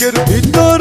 বুকের ভিতর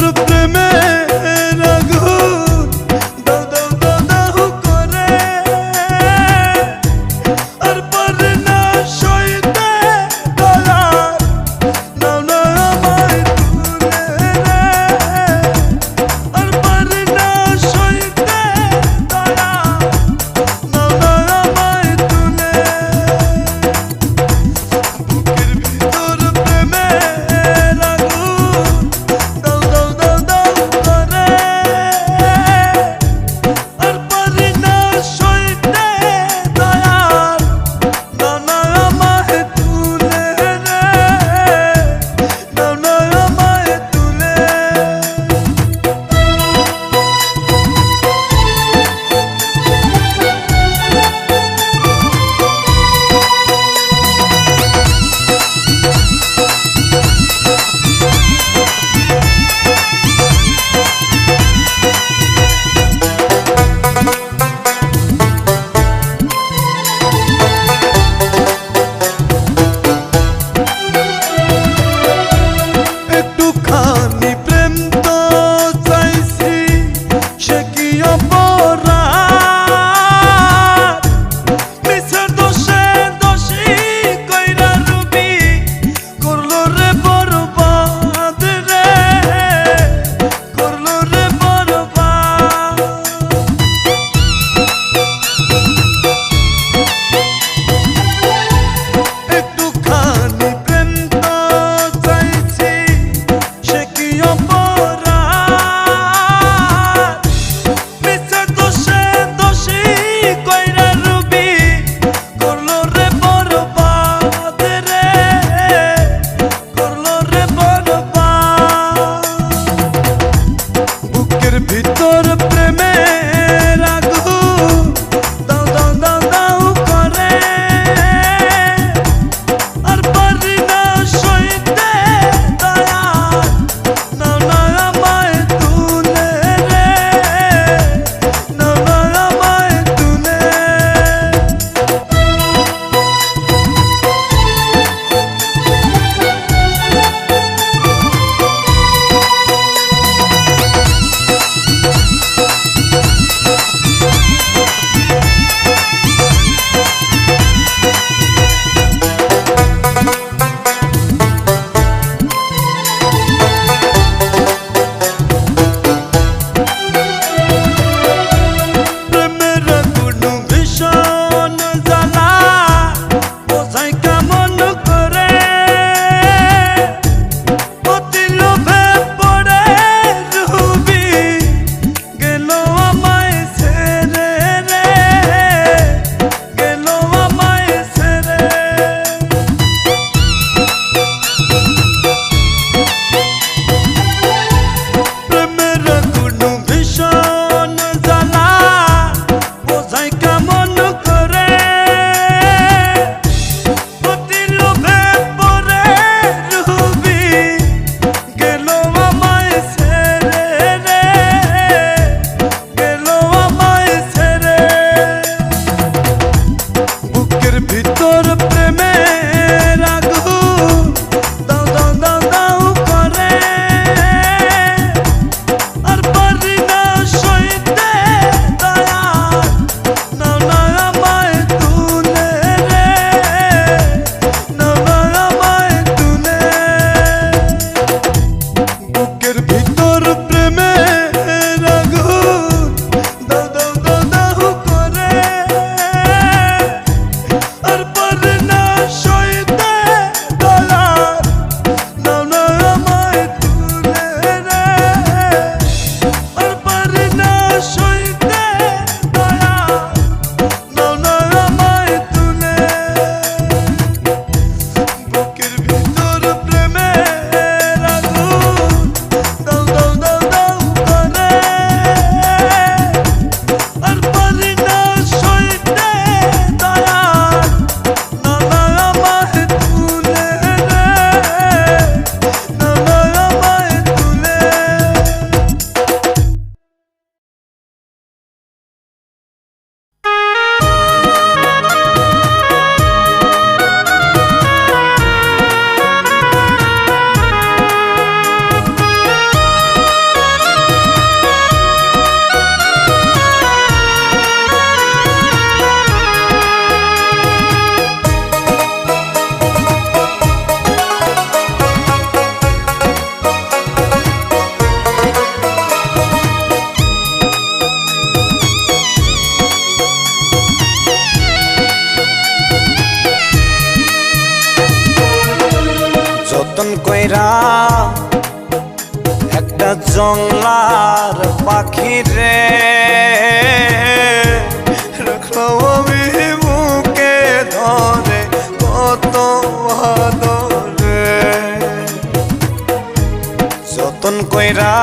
কইরা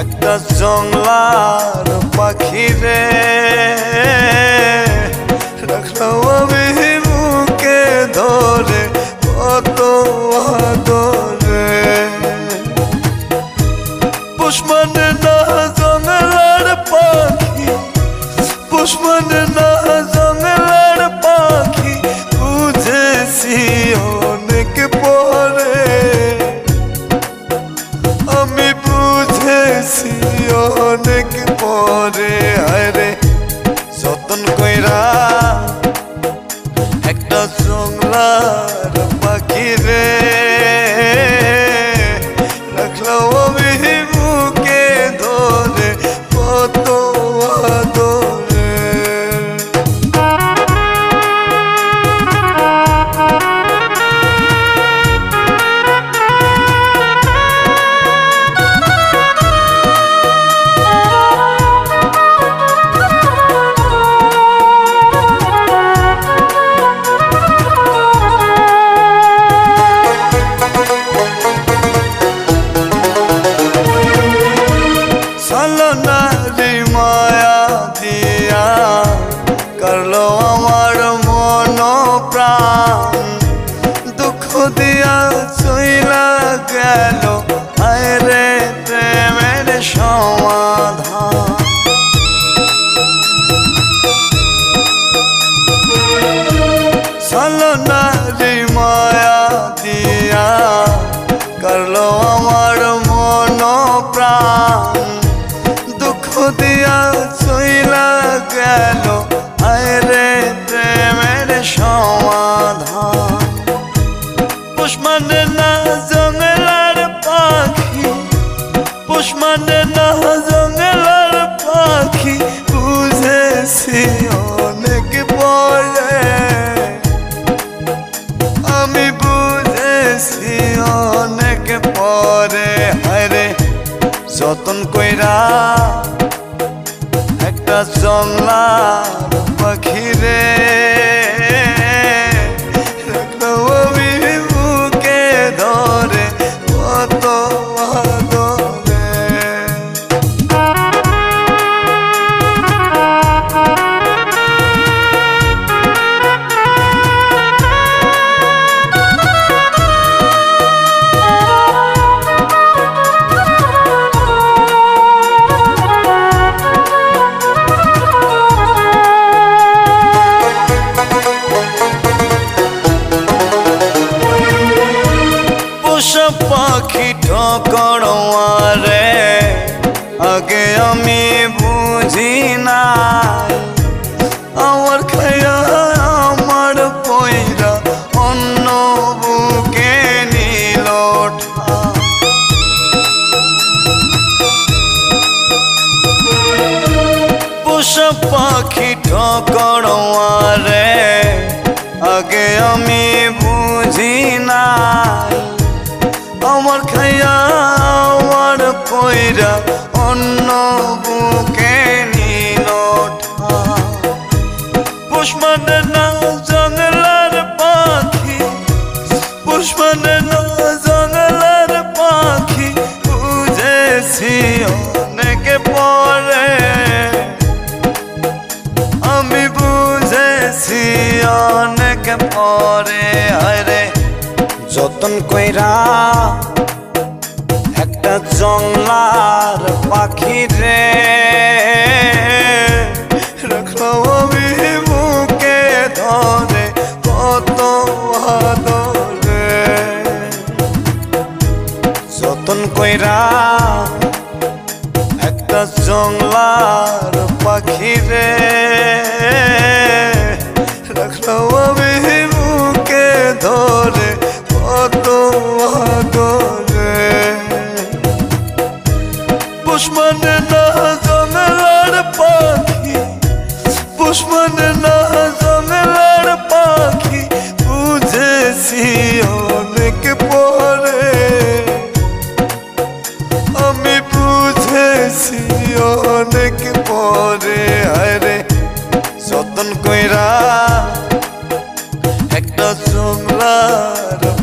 একটা জংলার পাখি রে। রাখলাম আমি বুকে ধরে দুঃখ দিয়া চইলা গেল। আয়রে প্রেমের সমাধান। পুষ্মানে না জঙ্গলার পাখি পুষ্মানে যতন কইরা একটা জংলা পাখি ঠকড়ে আগে আমি বুঝি না আমার খাইয়া আমার কইরা অন্য বুকে নীল পুষ্পানে না জঙ্গলার পাখি পুষ্পানে না জঙ্গলার পাখি, বুঝেছি অনেক পরে আরে যতন কইরা একটা জংলার পাখি রে রাখলাম আমি Yar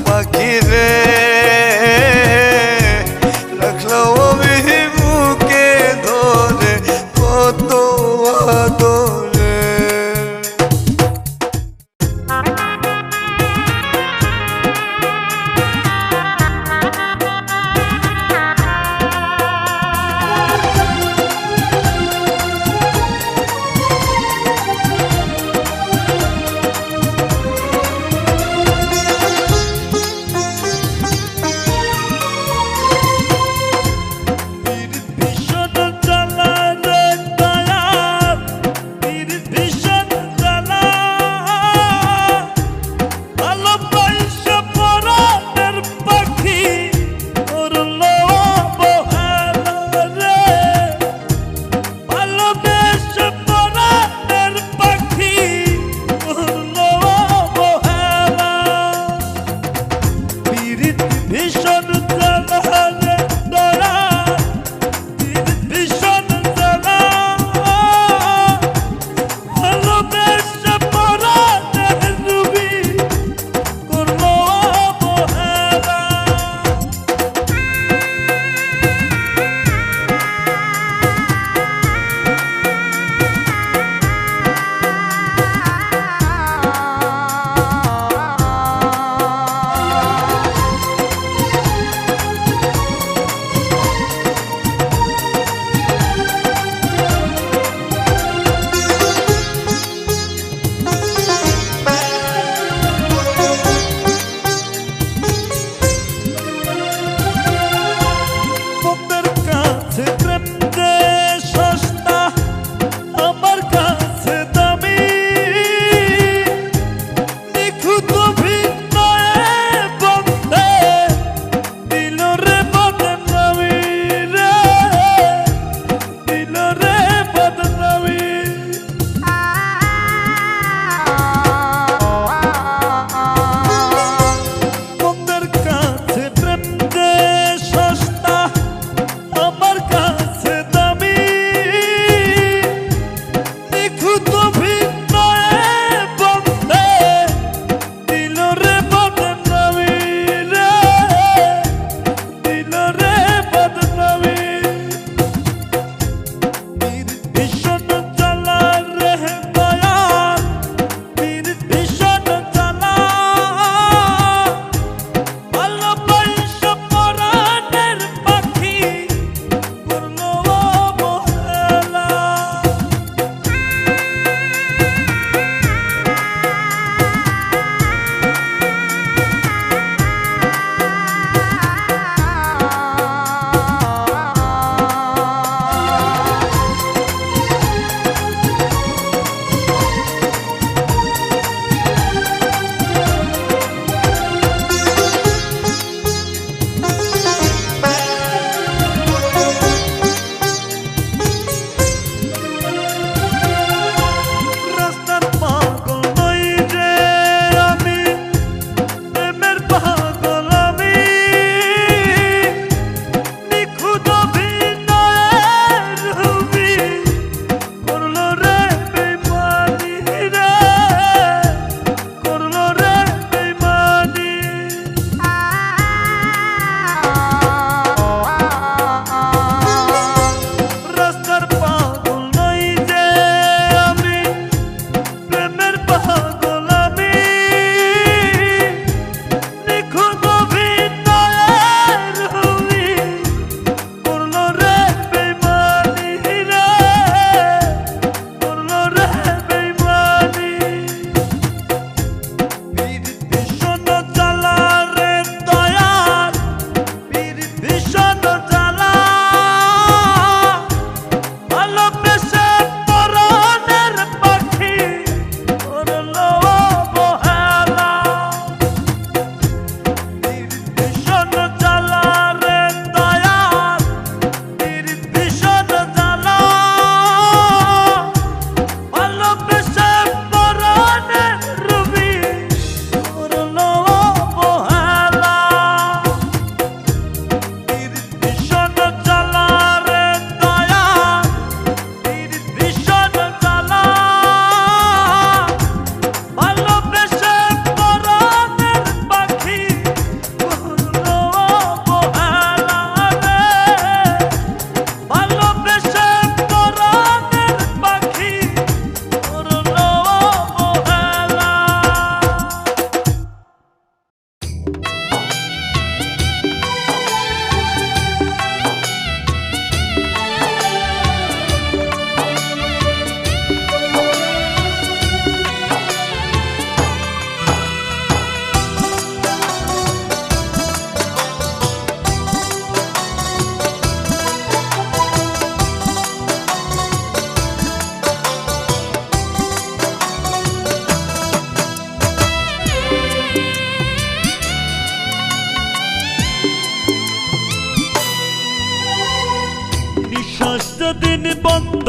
যেদিন বন্ধ